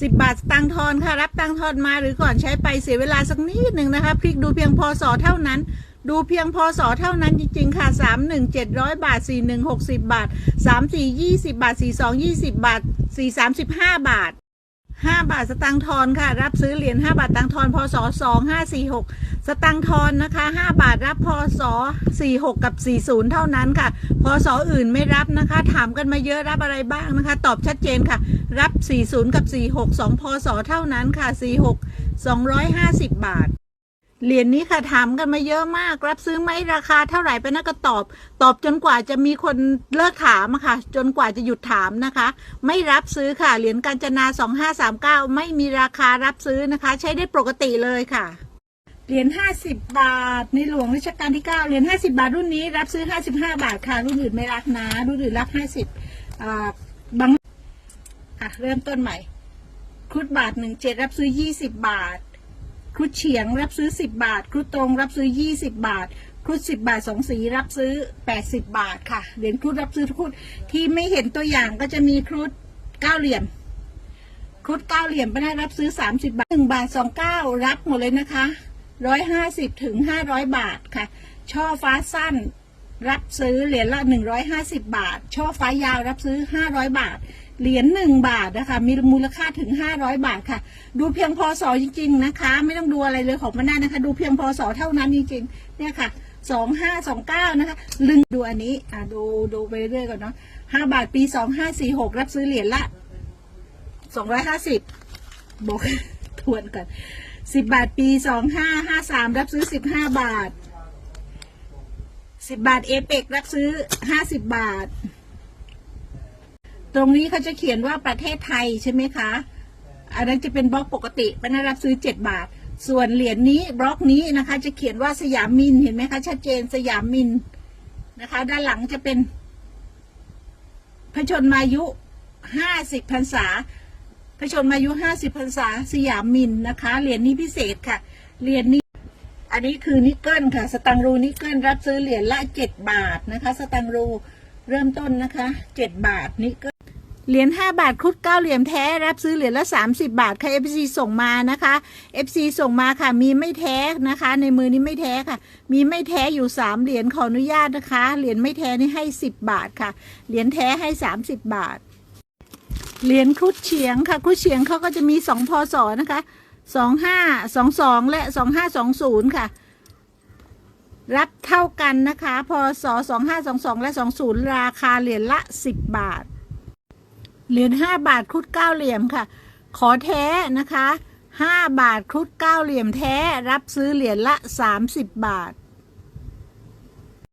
สิบบาทตังทอนค่ะ รับตังทอนมาหรือก่อนใช้ไปเสียเวลาสักนิดหนึ่งนะคะพลิกดูเพียงพอสอเท่านั้น ดูเพียงพอสอเท่านั้นจริง ๆ ค่ะสามหนึ่งเจ็ดร้อยบาทสี่หนึ่งหกสิบบาทสามสี่ยี่สิบาทสี่สองยี่สิบาทสี่สามสิบห้าบาท ห้าบาทสตังค์ทอนค่ะ รับซื้อเหรียญห้าบาทตังค์ทอนพศสองห้าสี่หกสตังค์ทอนนะคะห้าบาทรับพศสี่หกกับสี่ศูนย์เท่านั้นค่ะพศอื่นไม่รับนะคะ ถามกันมาเยอะรับอะไรบ้างนะคะ ตอบชัดเจนค่ะ รับ 40 กับ 46 2 พศเท่านั้นค่ะ 46 250 บาท เหรียญนี้ค่ะถามกันมาเยอะมาก รับซื้อไหมราคาเท่าไหร่ไปนะก็ตอบ ตอบจนกว่าจะมีคนเลิกถามอะค่ะ จนกว่าจะหยุดถามนะคะ ไม่รับซื้อค่ะเหรียญกาญจนา 2539 ไม่มีราคารับซื้อนะคะ ใช้ได้ปกติเลยค่ะเหรียญ50 บาท ในหลวงรัชกาลที่9เหรียญ50 บาทรุ่นนี้ รับซื้อ 55 บาทค่ะ รุ่นอื่นไม่รับนะ รุ่นอื่นรับ 50อ่าบางอะเริ่มต้นใหม่ครุฑบาทหนึ่งเจ็ดรับซื้อยี่สิบบาท ครุฑเฉียงรับซื้อสิบบาท ครุฑตรงรับซื้อยี่สิบบาท ครุฑสิบบาทสองสีรับซื้อแปดสิบบาทค่ะ เหรียญครุฑรับซื้อทุกครุฑที่ไม่เห็นตัวอย่างก็จะมีครุฑเก้าเหลี่ยม ครุฑเก้าเหลี่ยมไปได้รับซื้อสามสิบาทหนึ่งบาทสองเก้ารับหมดเลยนะคะร้อยห้าสิบถึงห้าร้อยบาทค่ะ ช่อฟ้าสั้นรับซื้อเหรียญละหนึ่งร้อยห้าสิบาท ช่อฟ้ายาวรับซื้อห้าร้อยบาท เหรียญหนึ่งบาทนะคะ มีมูลค่าถึงห้าร้อยบาทค่ะ ดูเพียงพอสอจริง ๆ นะคะ ไม่ต้องดูอะไรเลยของมันได้นะคะ ดูเพียงพอสอเท่านั้นจริงๆ เนี่ยค่ะสองห้าสองเก้านะคะ ลึงดูอันนี้ อ่าดูดูไปเรื่อยๆก่อนเนาะห้าบาทปีสองห้าสี่หกรับซื้อเหรียญละสองร้อยห้าสิบบอกทวนก่อนสิบบาทปีสองห้าห้าสามรับซื้อสิบห้าบาทสิบบาทเอเปกรับซื้อห้าสิบบาท ตรงนี้เขาจะเขียนว่าประเทศไทยใช่ไหมคะ อันนั้นจะเป็นบล็อกปกติเป็นรับซื้อเจ็ดบาท ส่วนเหรียญนี้บล็อกนี้นะคะ จะเขียนว่าสยามมินเห็นไหมคะชัดเจนสยามมินนะคะ ด้านหลังจะเป็นพระชนมายุห้าสิบพรรษาพระชนมายุห้าสิบพรรษาสยามมินนะคะ เหรียญนี้พิเศษค่ะ เหรียญนี้ อันนี้คือนิกเกิลค่ะ สตังรูนิกเกิลรับซื้อเหรียญละเจ็ดบาทนะคะ สตังรูเริ่มต้นนะคะเจ็ดบาทนิกเกิล เหรียญ5บาทครุฑเก้าเหลี่ยมแท้ รับซื้อเหรียญละ 30 บาทค่ะ FC ส่งมานะคะ FC ส่งมาค่ะ มีไม่แท้นะคะ ในมือนี้ไม่แท้ค่ะ มีไม่แท้อยู่ 3 เหรียญขออนุญาตนะคะ เหรียญไม่แท้นี่ให้ 10 บาทค่ะ เหรียญแท้ให้ 30 บาท เหรียญครุฑเฉียงค่ะ ครุฑเฉียงเขาก็จะมี 2 พศนะคะ2522 และ 2520 ค่ะ รับเท่ากันนะคะ พศ2522 และ 20 ราคาเหรียญละ 10 บาท เหรียญห้าบาทครุฑเก้าเหลี่ยมค่ะ ขอแท้นะคะห้าบาทครุฑเก้าเหลี่ยมแท้รับซื้อเหรียญละสามสิบบาท